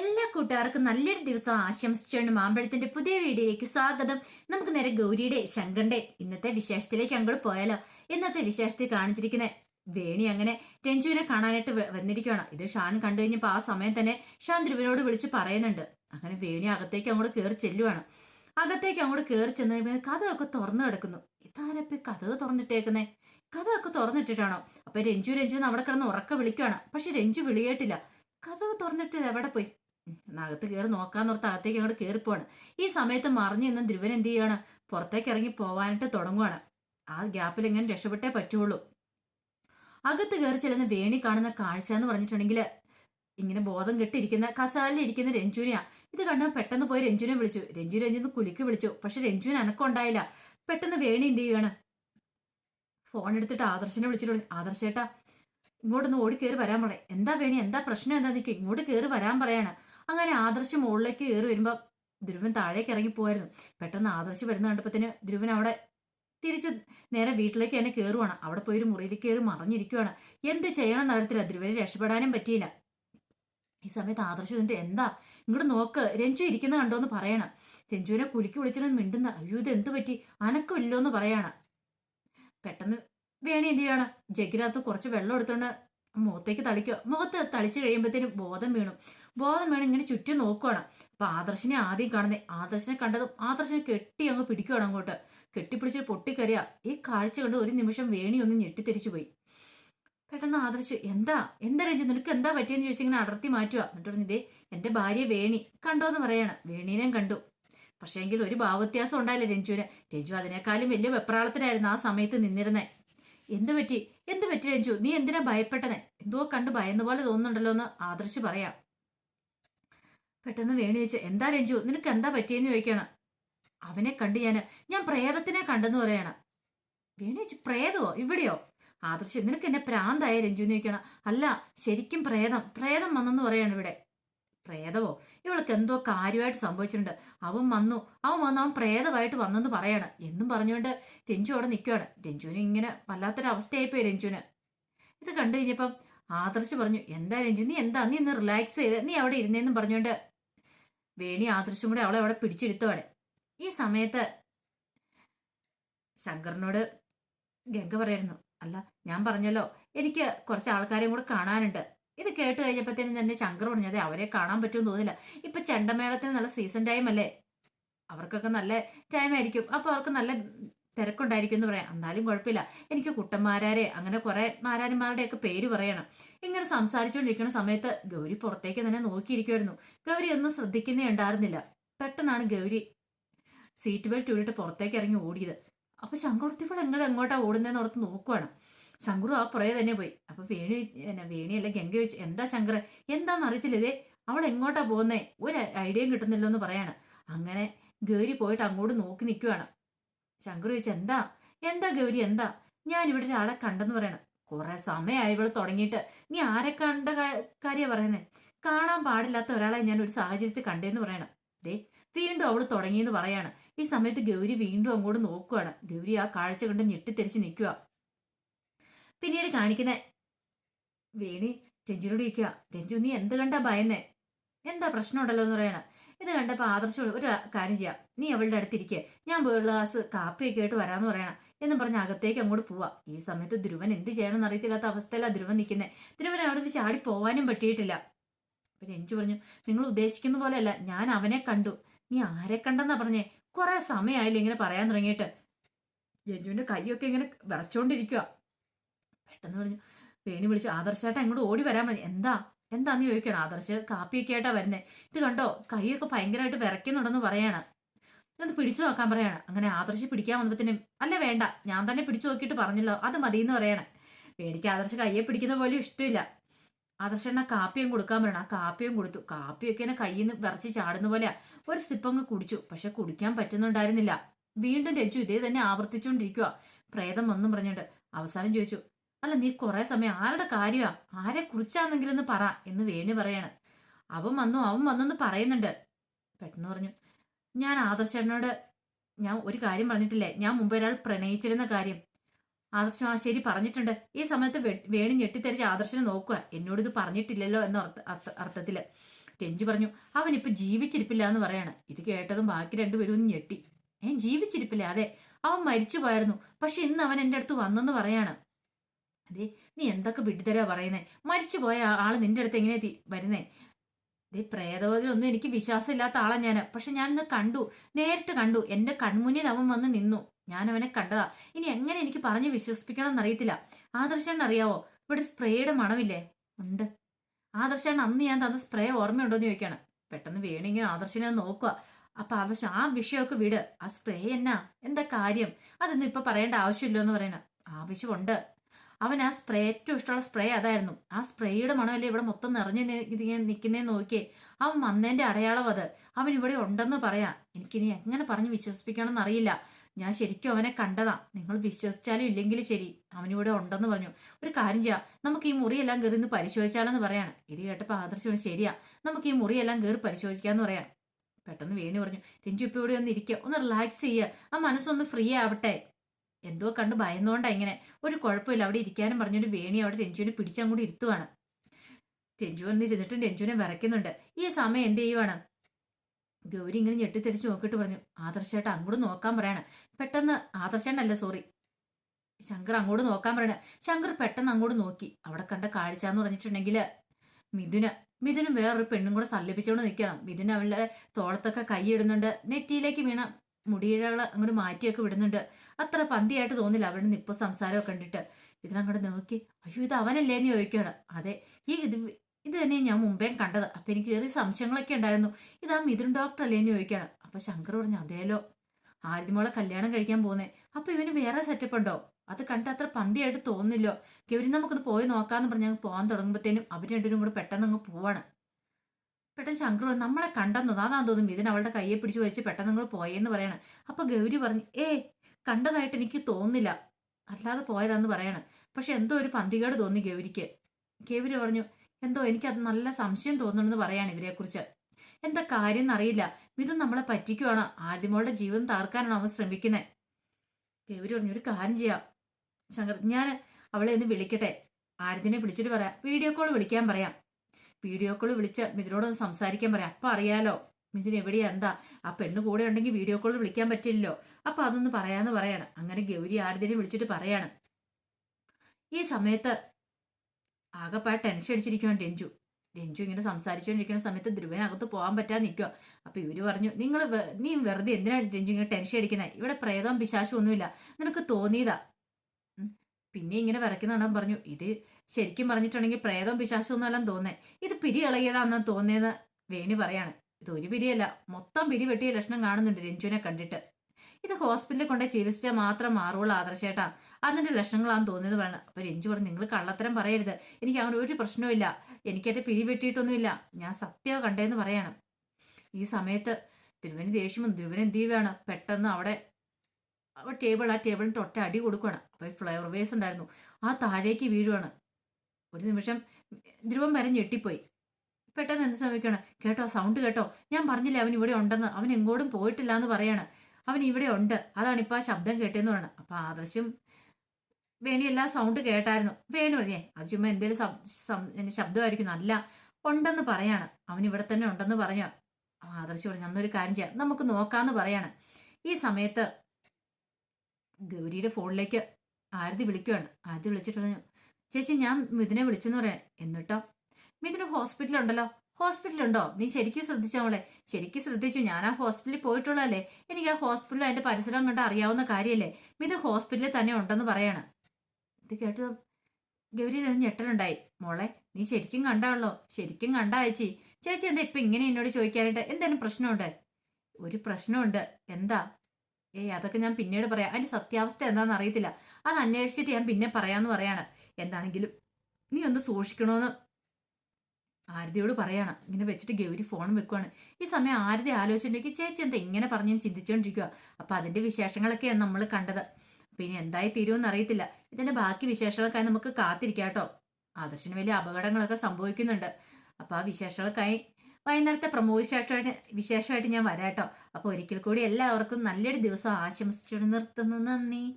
എല്ലാ കൂട്ടുകാർക്കും നല്ലൊരു ദിവസം ആശംസിച്ചുകൊണ്ട് മാമ്പഴത്തിന്റെ പുതിയ വീഡിയോയിലേക്ക് സ്വാഗതം. നമുക്ക് നേരെ ഗൗരിയുടെ ശങ്കറിന്റെ ഇന്നത്തെ വിശേഷത്തിലേക്ക് അങ്ങോട്ട് പോയാലോ? ഇന്നത്തെ വിശേഷത്തിൽ കാണിച്ചിരിക്കുന്ന വേണി അങ്ങനെ രഞ്ജുവിനെ കാണാനായിട്ട് വന്നിരിക്കുകയാണ് ഇത് ഷാൻ കണ്ടു കഴിഞ്ഞപ്പോൾ ആ സമയം തന്നെ ഷാൻ ധ്രുവിനോട് വിളിച്ച് പറയുന്നുണ്ട്. അങ്ങനെ വേണി അകത്തേക്ക് അങ്ങോട്ട് കയറി ചെല്ലുവാണ്. അകത്തേക്ക് അങ്ങോട്ട് കയറി ചെന്ന് കഥയൊക്കെ തുറന്നു കിടക്കുന്നു. ഇതാരപ്പ കഥ തുറന്നിട്ടേക്കുന്നേ? കഥയൊക്കെ തുറന്നിട്ടിട്ടാണോ? അപ്പൊ രഞ്ജു രഞ്ജു അവിടെ കിടന്ന് ഉറക്ക വിളിക്കുകയാണ് പക്ഷെ രഞ്ജു വിളിയേട്ടില്ല. കഥ തുറന്നിട്ട് എവിടെ പോയി? അകത്ത് കയറി നോക്കാന്നോർത്ത് അകത്തേക്ക് അങ്ങോട്ട് കയറിപ്പോവാണ് ഈ സമയത്ത് മറിഞ്ഞു നിന്ന് ധ്രുവൻ എന്ത് ചെയ്യാണ്? പുറത്തേക്ക് ഇറങ്ങി പോവാനായിട്ട് തുടങ്ങുവാണ്. ആ ഗ്യാപ്പിൽ ഇങ്ങനെ രക്ഷപ്പെട്ടേ പറ്റുള്ളൂ. അകത്ത് കയറി ചെല്ലുന്ന വേണി കാണുന്ന കാഴ്ച എന്ന് പറഞ്ഞിട്ടുണ്ടെങ്കിൽ ഇങ്ങനെ ബോധം കെട്ടിരിക്കുന്ന കസാലിൽ ഇരിക്കുന്ന രഞ്ജുനെയാ ഇത് കണ്ട? പെട്ടെന്ന് പോയി രഞ്ജുനെ വിളിച്ചു. രഞ്ജു രഞ്ജു കുളിക്ക് വിളിച്ചു. പക്ഷെ രഞ്ജുവിന് അനക്കം ഉണ്ടായില്ല പെട്ടെന്ന് വേണി എന്ത് ചെയ്യാണ് ഫോൺ എടുത്തിട്ട് ആദർശനെ വിളിച്ചിട്ട് ആദർശേട്ടാ ഇങ്ങോട്ടൊന്ന് ഓടി കയറി വരാൻ പറയാം എന്താ വേണി? എന്താ പ്രശ്നം? എന്താ നിൽക്കുക ഇങ്ങോട്ട് കയറി വരാൻ പറയാണ്. അങ്ങനെ ആദർശ് മുകളിലേക്ക് കയറി വരുമ്പോൾ ധ്രുവൻ താഴേക്ക് ഇറങ്ങി പോയിരുന്നു പെട്ടെന്ന് ആദർശ് വരുന്ന കണ്ടപ്പത്തിന് ധ്രുവൻ അവിടെ തിരിച്ച് നേരെ വീട്ടിലേക്ക് തന്നെ കയറുവാണ് അവിടെ പോയി ഒരു മുറിയിൽ കയറി മറിഞ്ഞിരിക്കുവാണ്. എന്ത് ചെയ്യണം നടത്തില്ല ധ്രുവന് രക്ഷപ്പെടാനും പറ്റിയില്ല. ഈ സമയത്ത് ആദർശ് എന്നിട്ട് എന്താ? ഇങ്ങോട്ട് നോക്ക്. രഞ്ജു ഇരിക്കുന്ന കണ്ടോ എന്ന് പറയണം. രഞ്ജുവിനെ കുലുക്കി വിളിച്ചിട്ട് മിണ്ടുന്ന അയ്യോ ഇത് എന്ത് പറ്റി? അനക്കമില്ലോ എന്ന് പറയാണ്. പെട്ടെന്ന് വേണി എന്ത് ചെയ്യാണ്? ജഗ്ഗിനകത്ത് കുറച്ച് വെള്ളം എടുത്തോണ്ട് മുഖത്തേക്ക് തളിക്കുക. മുഖത്ത് തളിച്ചു കഴിയുമ്പോഴത്തേനും ബോധം വീണു. ബോധം വേണം ഇങ്ങനെ ചുറ്റും നോക്കുവാണ്. അപ്പൊ ആദർശിനെ ആദ്യം കാണുന്നേ ആദർശിനെ കണ്ടതും ആദർശിനെ കെട്ടി അങ്ങ് പിടിക്കുവാണ് അങ്ങോട്ട്. കെട്ടിപ്പിടിച്ച് പൊട്ടിക്കരയാ. ഈ കാഴ്ച കണ്ട് ഒരു നിമിഷം വേണി ഒന്ന് ഞെട്ടിത്തിരിച്ചു പോയി. പെട്ടെന്ന് ആദർശ് എന്താ? എന്താ രഞ്ജി? നിനക്ക് എന്താ പറ്റിയെന്ന് ചോദിച്ചു ഇങ്ങനെ അടർത്തി മാറ്റുക എന്നിട്ട് പറഞ്ഞു ഇതേ എന്റെ ഭാര്യ വേണി കണ്ടോ എന്ന് പറയാണ്. വേണീനേം കണ്ടു. പക്ഷേ എങ്കിൽ ഒരു ഭാവവ്യത്യാസം ഉണ്ടായില്ല രഞ്ജുവിന്. രഞ്ജു അതിനേക്കാളും വലിയ വെപ്രാളത്തിലായിരുന്നു ആ സമയത്ത് നിന്നിരുന്നേ. എന്ത് പറ്റി? എന്ത് പറ്റി രഞ്ജു? നീ എന്തിനാ ഭയപ്പെട്ടനെ എന്തോ കണ്ട് ഭയന്ന പോലെ തോന്നുന്നുണ്ടല്ലോ എന്ന് ആദർശ് പറയാം. പെട്ടെന്ന് വേണു ചോദിച്ചു എന്താ രഞ്ജു? നിനക്ക് എന്താ പറ്റിയെന്ന് ചോദിക്കണം. അവനെ കണ്ട് ഞാൻ ഞാൻ പ്രേതത്തിനെ കണ്ടെന്ന് പറയണം. വേണു ചോദിച്ചു പ്രേതമോ? ഇവിടെയോ? ആദർശ് നിനക്ക് എന്നെ പ്രാന്തായ രഞ്ജു? എന്ന് ചോദിക്കണം. അല്ല ശരിക്കും പ്രേതം. പ്രേതം വന്നെന്ന് പറയാണ് ഇവിടെ. പ്രേതമോ? ഇവൾക്ക് എന്തോ കാര്യമായിട്ട് സംഭവിച്ചിട്ടുണ്ട്. അവൻ വന്നു. അവൻ വന്നു അവൻ പ്രേതമായിട്ട് വന്നെന്ന് പറയാണ്. എന്നും പറഞ്ഞുകൊണ്ട് രഞ്ജു അവിടെ നിൽക്കുകയാണ് രഞ്ജുവിന് ഇങ്ങനെ വല്ലാത്തൊരു അവസ്ഥയായിപ്പോയി രഞ്ജുവിന്. ഇത് കണ്ടു കഴിഞ്ഞപ്പം ആദർശ് പറഞ്ഞു എന്താ രഞ്ജു? നീ എന്താ? നീ ഒന്ന് റിലാക്സ് ചെയ്ത്. നീ അവിടെ ഇരുന്നേന്നും പറഞ്ഞുകൊണ്ട് വേണി ആദർശും കൂടെ അവളെ അവിടെ പിടിച്ചെടുത്തോടെ ഈ സമയത്ത് ശങ്കറിനോട് ഗംഗ പറയായിരുന്നു അല്ല ഞാൻ പറഞ്ഞല്ലോ എനിക്ക് കുറച്ച് ആൾക്കാരെയും കൂടെ കാണാനുണ്ട്. ഇത് കേട്ട് കഴിഞ്ഞപ്പോഴത്തേനും തന്നെ ശങ്കർ പറഞ്ഞത് അവരെ കാണാൻ പറ്റുമെന്ന് തോന്നില്ല ഇപ്പൊ ചെണ്ടമേളത്തിന് നല്ല സീസൺ ടൈം അല്ലേ? അവർക്കൊക്കെ നല്ല ടൈം ആയിരിക്കും. അപ്പൊ അവർക്ക് നല്ല തിരക്കുണ്ടായിരിക്കും എന്ന് പറയാം. എന്നാലും കുഴപ്പമില്ല. എനിക്ക് കുട്ടന്മാരാരെ അങ്ങനെ കുറെ മാരാരന്മാരുടെയൊക്കെ പേര് പറയണം. ഇങ്ങനെ സംസാരിച്ചുകൊണ്ടിരിക്കുന്ന സമയത്ത് ഗൗരി പുറത്തേക്ക് തന്നെ നോക്കിയിരിക്കുമായിരുന്നു ഗൗരി ഒന്നും ശ്രദ്ധിക്കുന്നേ ഉണ്ടായിരുന്നില്ല. പെട്ടെന്നാണ് ഗൗരി സീറ്റ് ബെൽറ്റ് ഊരിട്ട് പുറത്തേക്ക് ഇറങ്ങി ഓടിയത്. അപ്പൊ ശങ്കുളത്തിപ്പോൾ എങ്ങനെ എങ്ങോട്ടാ ഓടുന്നതെന്ന് ഓർത്ത് നോക്കുവാണ്. ശങ്കുറു ആ പുറകെ തന്നെ പോയി. അപ്പൊ വേണി വേണിയല്ല ഗംഗ ചോദിച്ചു എന്താ ശങ്കർ? എന്താന്ന് അറിയത്തില്ല ഇതേ. അവൾ എങ്ങോട്ടാ പോകുന്നേ ഒരു ഐഡിയയും കിട്ടുന്നില്ലെന്ന് പറയാണ്. അങ്ങനെ ഗൗരി പോയിട്ട് അങ്ങോട്ട് നോക്കി നിൽക്കുവാണ് ശങ്കർ ചോദിച്ചു എന്താ എന്താ ഗൗരി എന്താ? ഞാൻ ഇവിടെ ഒരാളെ കണ്ടെന്ന് പറയണം. കുറെ സമയമായി ഇവൾ തുടങ്ങിയിട്ട്. നീ ആരെ കണ്ട കാര്യ പറയണേ കാണാൻ പാടില്ലാത്ത ഒരാളെ ഞാൻ ഒരു സാഹചര്യത്തിൽ കണ്ടേന്ന് പറയണം. ദേ വീണ്ടും അവൾ തുടങ്ങിയെന്ന് പറയാണ്. ഈ സമയത്ത് ഗൗരി വീണ്ടും അങ്ങോട്ട് നോക്കുവാണ്. ഗൗരി ആ കാഴ്ച കണ്ട് ഞെട്ടിത്തെരിച്ച് നിൽക്കുക പിന്നീട് കാണിക്കുന്ന വേണി രഞ്ജുനോട് ചോദിക്കുക രഞ്ജു നീ എന്ത് കണ്ടാ ഭയന്നേ? എന്താ പ്രശ്നമുണ്ടല്ലോ എന്ന് പറയണം. ഇത് കണ്ടപ്പോൾ ആദർശോട് ഒരു കാര്യം ചെയ്യാം. നീ അവളുടെ അടുത്തിരിക്കുക ഞാൻ ഒരു ഗ്ലാസ് കാപ്പിയൊക്കെ ആയിട്ട് വരാമെന്ന് പറയണം. എന്ന് പറഞ്ഞ് അകത്തേക്ക് അങ്ങോട്ട് പോവാ. ഈ സമയത്ത് ധ്രുവൻ എന്ത് ചെയ്യണമെന്ന് അറിയത്തില്ലാത്ത അവസ്ഥയിലാണ് ധ്രുവൻ നിൽക്കുന്നത് ധ്രുവൻ അവിടെ ചാടി പോവാനും പറ്റിയിട്ടില്ല. പിന്നെ രഞ്ജു പറഞ്ഞു നിങ്ങൾ ഉദ്ദേശിക്കുന്ന പോലെയല്ല. ഞാൻ അവനെ കണ്ടു. നീ ആരെ കണ്ടെന്നാ പറഞ്ഞേ? കുറെ സമയമായില്ല ഇങ്ങനെ പറയാൻ തുടങ്ങിയിട്ട്. രഞ്ജുവിന്റെ കൈയൊക്കെ ഇങ്ങനെ വിറച്ചോണ്ടിരിക്കുക പെട്ടെന്ന് പറഞ്ഞു പേണി വിളിച്ചു ആദർശായിട്ട് അങ്ങോട്ട് ഓടി വരാൻ മതി എന്താ? എന്താന്ന് ചോദിക്കണം? ആദർശ് കാപ്പിയൊക്കെ ആയിട്ടാ വരുന്നേ. ഇത് കണ്ടോ? കൈയൊക്കെ ഭയങ്കരമായിട്ട് വിറയ്ക്കുന്നുണ്ടെന്ന് പറയാണ്. ഒന്ന് പിടിച്ചു നോക്കാൻ പറയാണ്. അങ്ങനെ ആദർശ് പിടിക്കാൻ വന്നപ്പത്തിനും അല്ല വേണ്ട. ഞാൻ തന്നെ പിടിച്ചു നോക്കിയിട്ട് പറഞ്ഞല്ലോ. അത് മതി എന്ന് പറയണേ. പേടിക്ക് ആദർശ് കയ്യെ പിടിക്കുന്ന പോലും ഇഷ്ടമില്ല. ആദർശണ്ണ കാപ്പിയും കൊടുക്കാൻ പറയണം. ആ കാപ്പിയും കൊടുത്തു. കാപ്പിയൊക്കെ എന്നെ കയ്യിൽ നിന്ന് വിറച്ച് ചാടുന്ന പോലെയാ. ഒരു സിപ്പ് അങ്ങ് കുടിച്ചു. പക്ഷെ കുടിക്കാൻ പറ്റുന്നുണ്ടായിരുന്നില്ല. വീണ്ടും രജു ഇതേ തന്നെ ആവർത്തിച്ചുകൊണ്ടിരിക്കുക പ്രേതം ഒന്നും പറഞ്ഞുകൊണ്ട് അവസാനം ചോദിച്ചു അല്ല നീ കുറെ സമയം ആരുടെ കാര്യമാ ആരെ കുറിച്ചാണെങ്കിലും ഒന്ന് പറ എന്ന് വേണി പറയാണ്. അവൻ വന്നു അവൻ വന്നെന്ന് പറയുന്നുണ്ട്. പെട്ടെന്ന് പറഞ്ഞു ഞാൻ ആദർശനോട് ഞാൻ ഒരു കാര്യം പറഞ്ഞിട്ടില്ലേ? ഞാൻ മുമ്പ് ഒരാൾ പ്രണയിച്ചിരുന്ന കാര്യം. ആദർശം ആ ശരി പറഞ്ഞിട്ടുണ്ട്. ഈ സമയത്ത് വേണി ഞെട്ടിത്തെറിച്ച് ആദർശനെ നോക്കുക. എന്നോട് ഇത് പറഞ്ഞിട്ടില്ലല്ലോ എന്ന അർത്ഥ- അർത്ഥ- അർത്ഥത്തിൽ രഞ്ജു പറഞ്ഞു അവൻ ഇപ്പൊ ജീവിച്ചിരിപ്പില്ല എന്ന് പറയാണ്. ഇത് കേട്ടതും ബാക്കി രണ്ടുപേരും ഒന്ന് ഞെട്ടി. ഏ ജീവിച്ചിരിപ്പില്ല. അതെ അവൻ മരിച്ചു പോയായിരുന്നു പക്ഷെ ഇന്ന് അവൻ എന്റെ അടുത്ത് വന്നെന്ന് പറയാണ്. അതെ നീ എന്തൊക്കെ വിട്ടുതരാ പറയുന്നേ. മരിച്ചു പോയ ആൾ നിന്റെ അടുത്ത് എങ്ങനെയാ തി- വരുന്നേ? ദേ പ്രേതവതിലൊന്നും എനിക്ക് വിശ്വാസമില്ലാത്ത ആളാ ഞാൻ പക്ഷെ ഞാൻ ഇന്ന് കണ്ടു. നേരിട്ട് കണ്ടു. എന്റെ കൺമുന്നിൽ അവൻ വന്ന് നിന്നു. ഞാൻ അവനെ കണ്ടതാ. ഇനി എങ്ങനെ എനിക്ക് പറഞ്ഞു വിശ്വസിപ്പിക്കണം എന്നറിയത്തില്ല. ആദർശൻ അറിയാവോ? ഇവിടെ സ്പ്രേയുടെ മണമില്ലേ? ഉണ്ട്. ആദർശൻ അന്ന് ഞാൻ തന്ന സ്പ്രേ ഓർമ്മയുണ്ടോ എന്ന് ചോദിക്കാണ്. പെട്ടെന്ന് വേണിങ്ങനെ ആദർശനെ നോക്കുക അപ്പൊ ആദർശ ആ വിഷയമൊക്കെ വിട്. ആ സ്പ്രേ എന്നാ? എന്താ കാര്യം? അതൊന്നും ഇപ്പൊ പറയേണ്ട ആവശ്യമില്ലോ എന്ന് പറയണ ആവശ്യമുണ്ട്. അവൻ ആ സ്പ്രേ ഏറ്റവും ഇഷ്ടമുള്ള സ്പ്രേ അതായിരുന്നു. ആ സ്പ്രേയുടെ മണമല്ലേ ഇവിടെ മൊത്തം നിറഞ്ഞു നിൽക്കുന്നേ നോക്കിയേ. അവൻ വന്നതിന്റെ അടയാളം അത്. അവൻ ഇവിടെ ഉണ്ടെന്ന് പറയാം. എനിക്കിനി എങ്ങനെ പറഞ്ഞ് വിശ്വസിപ്പിക്കണം എന്നറിയില്ല ഞാൻ ശരിക്കും അവനെ കണ്ടതാ. നിങ്ങൾ വിശ്വസിച്ചാലും ഇല്ലെങ്കിലും ശരി. അവനിവിടെ ഉണ്ടെന്ന് പറഞ്ഞു. ഒരു കാര്യം ചെയ്യാം. നമുക്ക് ഈ മുറിയെല്ലാം കയറി നിന്ന് പരിശോധിച്ചാലെന്ന് പറയാണ്. ഇത് കേട്ടപ്പോൾ ആദർശം ശരിയാ. നമുക്ക് ഈ മുറിയെല്ലാം കയറി പരിശോധിക്കാന്ന് പറയാം. പെട്ടെന്ന് വേണി പറഞ്ഞു. രഞ്ജു ഇപ്പോൾ ഇവിടെ ഒന്ന് ഇരിക്കുക ഒന്ന് റിലാക്സ് ചെയ്യുക ആ മനസ്സൊന്ന് ഫ്രീ ആവട്ടെ. എന്തോ കണ്ട് ഭയന്നുകൊണ്ടാ ഇങ്ങനെ. ഒരു കുഴപ്പമില്ല. അവിടെ ഇരിക്കാനും പറഞ്ഞൊരു വേണി അവിടെ രഞ്ജുവിനെ പിടിച്ചങ്ങോട്ട് ഇരുത്തുവാണ്. രഞ്ജു വന്ന് ചെന്നിട്ടും രഞ്ജുവിനെ വിറയ്ക്കുന്നുണ്ട്. ഈ സമയം എന്ത് ചെയ്യുവാണ്? ഗൗരി ഇങ്ങനെ ഞെട്ടിത്തെരിച്ച് നോക്കിയിട്ട് പറഞ്ഞു ആദർശേട്ട അങ്ങോട്ട് നോക്കാൻ പറയാണ്. പെട്ടെന്ന് ആദർശേട്ടല്ല സോറി. ശങ്കർ അങ്ങോട്ട് നോക്കാൻ പറയണ. ശങ്കർ പെട്ടെന്ന് അങ്ങോട്ട് നോക്കി. അവിടെ കണ്ട കാഴ്ച എന്ന് പറഞ്ഞിട്ടുണ്ടെങ്കിൽ മിഥുന് മിഥുനും വേറൊരു പെണ്ണും കൂടെ സല്ലപിച്ചുകൊണ്ട് നിൽക്കണം മിഥുൻ അവളുടെ തോളത്തൊക്കെ കൈയിടുന്നുണ്ട്. നെറ്റിയിലേക്ക് വീണ മുടിയിഴകൾ അങ്ങോട്ട് മാറ്റിയൊക്കെ വിടുന്നുണ്ട്. അത്ര പന്തിയായിട്ട് തോന്നില്ല അവിടെ നിന്ന് ഇപ്പൊ സംസാരമൊക്കെ കണ്ടിട്ട്. ഇതിനങ്ങോട്ട് നോക്കി അയ്യോ ഇത് അവനല്ലേന്ന് ചോദിക്കുകയാണ്. അതെ ഈ ഇത് ഇത് തന്നെ ഞാൻ മുമ്പേ കണ്ടത്. അപ്പൊ എനിക്ക് ചെറിയ സംശയങ്ങളൊക്കെ ഉണ്ടായിരുന്നു. ഇത് ആ മിഥുൻ ഡോക്ടർ അല്ലേ? എന്ന് ചോദിക്കുകയാണ്. അപ്പൊ ശങ്കർ പറഞ്ഞു അതേലോ ആദ്യമോളെ കല്യാണം കഴിക്കാൻ പോകുന്നേ അപ്പൊ ഇവന് വേറെ സെറ്റപ്പ് ഉണ്ടോ? അത് കണ്ട് അത്ര പന്തിയായിട്ട് തോന്നില്ലോ. ഗൗരി നമുക്കൊന്ന് പോയി നോക്കാന്ന് പറഞ്ഞ് ഞങ്ങൾ പോകാൻ തുടങ്ങുമ്പോഴത്തേനും അവർ രണ്ടുപേരും കൂടെ പെട്ടെന്ന് അങ്ങ് പോവാണ്. പെട്ടെന്ന് ശങ്കർ നമ്മളെ കണ്ടെന്നു അതാന്ന് തോന്നുന്നു. ഇതിന് അവളുടെ കയ്യെ പിടിച്ചു വെച്ച് പെട്ടെന്ന് നിങ്ങൾ പോയെന്ന് പറയണം. അപ്പൊ ഗൗരി പറഞ്ഞു ഏ കണ്ടതായിട്ട് എനിക്ക് തോന്നില്ല അല്ലാതെ പോയതാന്ന് പറയണം. പക്ഷെ എന്തോ ഒരു പന്തികേട് തോന്നി ഗൗരിക്ക്. ഗൗരി പറഞ്ഞു എന്തോ എനിക്കത് നല്ല സംശയം തോന്നണമെന്ന് പറയാണ് ഇവരെ കുറിച്ച് എന്താ കാര്യം എന്നറിയില്ല ഇത് നമ്മളെ പറ്റിക്കുവാണോ. ആദ്യമോളുടെ ജീവിതം താർക്കാനാണ് അവൻ ശ്രമിക്കുന്നത് ഗൗരി പറഞ്ഞു ഒരു കാര്യം ചെയ്യാം. ശങ്കർ ഞാൻ അവളെ ഒന്ന് വിളിക്കട്ടെ. ആരതിനെ വിളിച്ചിട്ട് പറയാം. വീഡിയോ കോൾ വിളിക്കാൻ പറയാം. വീഡിയോ കോൾ വിളിച്ച് മിഥുനോടൊന്ന് സംസാരിക്കാൻ പറയാം. അപ്പൊ അറിയാലോ മിഥുൻ എവിടെയാ? എന്താ? ആ പെണ്ണ് കൂടെ ഉണ്ടെങ്കിൽ വീഡിയോ കോൾ വിളിക്കാൻ പറ്റില്ലല്ലോ. അപ്പൊ അതൊന്ന് പറയാന്ന് പറയാണ്. അങ്ങനെ ഗൗരി ആരുതിനെ വിളിച്ചിട്ട് പറയാണ്. ഈ സമയത്ത് ആകെപ്പാ ടെൻഷൻ അടിച്ചിരിക്കുകയാണ് രഞ്ജു. രഞ്ജു ഇങ്ങനെ സംസാരിച്ചുകൊണ്ടിരിക്കുന്ന സമയത്ത് ധ്രുവനകത്ത് പോകാൻ പറ്റാതെ നിൽക്കുക അപ്പൊ ഇവർ പറഞ്ഞു നിങ്ങൾ നീ വെറുതെ എന്തിനാണ് രഞ്ജു ഇങ്ങനെ ടെൻഷൻ അടിക്കുന്നത് ഇവിടെ പ്രേതവും പിശാശും ഒന്നുമില്ല. നിനക്ക് തോന്നിയതാ. പിന്നെ ഇങ്ങനെ വിറയ്ക്കുന്നതാണ് പറഞ്ഞു ഇത് ശരിക്കും പറഞ്ഞിട്ടുണ്ടെങ്കിൽ പ്രേതവും പിശാശും ഒന്നുമല്ല തോന്നേ ഇത് പിരി ഇളകിയതാണെന്ന് തോന്നിയെന്ന് വേണി പറയാണ്. ഇത് ഒരു പിരിയല്ല മൊത്തം പിരി വെട്ടിയ ലക്ഷണം കാണുന്നുണ്ട് രഞ്ജുവിനെ കണ്ടിട്ട്. ഇത് ഹോസ്പിറ്റലിൽ കൊണ്ട് ചികിത്സിച്ചാൽ മാത്രം മാറുള്ളൂ ആദർശേട്ടാ. അതിന്റെ ലക്ഷണങ്ങളാണെന്ന് തോന്നിയത് പറയണം. അപ്പൊ രഞ്ജു പറഞ്ഞു നിങ്ങൾ കള്ളത്തരം പറയരുത്. എനിക്ക് അങ്ങനെ ഒരു പ്രശ്നവുമില്ല എനിക്കത് പിരി വെട്ടിയിട്ടൊന്നുമില്ല ഞാൻ സത്യം കണ്ടേന്ന് പറയണം. ഈ സമയത്ത് തിരുവന് ദേഷ്യം ധ്രുവൻ എന്ത് ചെയ്യുകയാണ് പെട്ടെന്ന് അവിടെ ടേബിൾ ആ ടേബിളിന് തൊട്ട അടി കൊടുക്കുകയാണ് അപ്പോൾ ഫ്ലവർ വേസ് ഉണ്ടായിരുന്നു. ആ താഴേക്ക് വീഴുവാണ്. ഒരു നിമിഷം ധ്രുവം വരെ ഞെട്ടിപ്പോയി. പെട്ടെന്ന് എന്ത് സംഭവിക്കണം കേട്ടോ സൗണ്ട് കേട്ടോ. ഞാൻ പറഞ്ഞില്ലേ അവൻ ഇവിടെ ഉണ്ടെന്ന്. അവൻ എങ്ങോട്ടും പോയിട്ടില്ല എന്ന് പറയാണ്. അവൻ ഇവിടെ ഉണ്ട്. അതാണ് ഇപ്പോൾ ആ ശബ്ദം കേട്ടതെന്ന് പറയണം അപ്പോൾ ആദർശം വേണി എല്ലാ സൗണ്ട് കേട്ടായിരുന്നു. വേണു പറഞ്ഞേ അത് ചുമ്മാ എന്റെ ശബ്ദമായിരിക്കും. അല്ല ഉണ്ടെന്ന് പറയാണ്. അവൻ ഇവിടെ തന്നെ ഉണ്ടെന്ന് പറഞ്ഞു. ആദർശം പറഞ്ഞു അന്നൊരു കാര്യം ചെയ്യാം. നമുക്ക് നോക്കാന്ന് പറയാണ്. ഈ സമയത്ത് ഗൗരിയുടെ ഫോണിലേക്ക് ആരതി വിളിക്കുവാണ് ആരതി വിളിച്ചിട്ട് പറഞ്ഞു ചേച്ചി ഞാൻ മിഥുനെ വിളിച്ചെന്ന് പറയാൻ. എന്നിട്ടോ മിഥുന് ഹോസ്പിറ്റലുണ്ടല്ലോ. ഹോസ്പിറ്റലുണ്ടോ? നീ ശരിക്കും ശ്രദ്ധിച്ചോ മോളെ? ശരിക്കും ശ്രദ്ധിച്ചു. ഞാൻ ആ ഹോസ്പിറ്റലിൽ പോയിട്ടുള്ളതല്ലേ? എനിക്ക് ആ ഹോസ്പിറ്റലിൽ അതിന്റെ പരിസരം കണ്ട് അറിയാവുന്ന കാര്യമല്ലേ? മിഥുൻ ഹോസ്പിറ്റലിൽ തന്നെ ഉണ്ടെന്ന് പറയാണ്. ഇത് കേട്ടത് ഗൗരി ഒരു ഞെട്ടലുണ്ടായി. മോളെ നീ ശരിക്കും കണ്ടാണല്ലോ. ശരിക്കും കണ്ടാ ചേച്ചി. ചേച്ചി എന്താ ഇപ്പൊ ഇങ്ങനെ എന്നോട് ചോദിക്കാനായിട്ട്? എന്തെങ്കിലും പ്രശ്നമുണ്ട്? ഒരു പ്രശ്നമുണ്ട്. എന്താ? ഏയ് അതൊക്കെ ഞാൻ പിന്നീട് പറയാം. അതിന്റെ സത്യാവസ്ഥ എന്താണെന്ന് അറിയത്തില്ല. അത് അന്വേഷിച്ചിട്ട് ഞാൻ പിന്നെ പറയാന്ന് പറയാണ്. എന്താണെങ്കിലും നീ ഒന്ന് സൂക്ഷിക്കണോന്ന് ആരതിയോട് പറയാണ്. ഇങ്ങനെ വെച്ചിട്ട് ഗൗരി ഫോൺ വെക്കുവാണ്. ഈ സമയം ആരതി ആലോചിച്ചിട്ടുണ്ടെങ്കിൽ ചേച്ചി എന്താ ഇങ്ങനെ പറഞ്ഞു ചിന്തിച്ചുകൊണ്ടിരിക്കുക അപ്പൊ അതിന്റെ വിശേഷങ്ങളൊക്കെയാണ് നമ്മൾ കണ്ടത്. പിന്നെ എന്തായി തീരുമെന്ന് അറിയത്തില്ല. ഇതിന്റെ ബാക്കി വിശേഷങ്ങൾക്കായി നമുക്ക് കാത്തിരിക്കാം കേട്ടോ. ആദർശന് വലിയ അപകടങ്ങളൊക്കെ സംഭവിക്കുന്നുണ്ട്. അപ്പൊ ആ വിശേഷങ്ങൾക്കായി വൈകുന്നേരത്തെ പ്രമോ വിശേഷമായിട്ട് ഞാൻ വരാം കേട്ടോ. അപ്പൊ ഒരിക്കൽ കൂടി എല്ലാവർക്കും നല്ലൊരു ദിവസം ആശംസിച്ചു നിർത്തുന്നു. നന്ദി.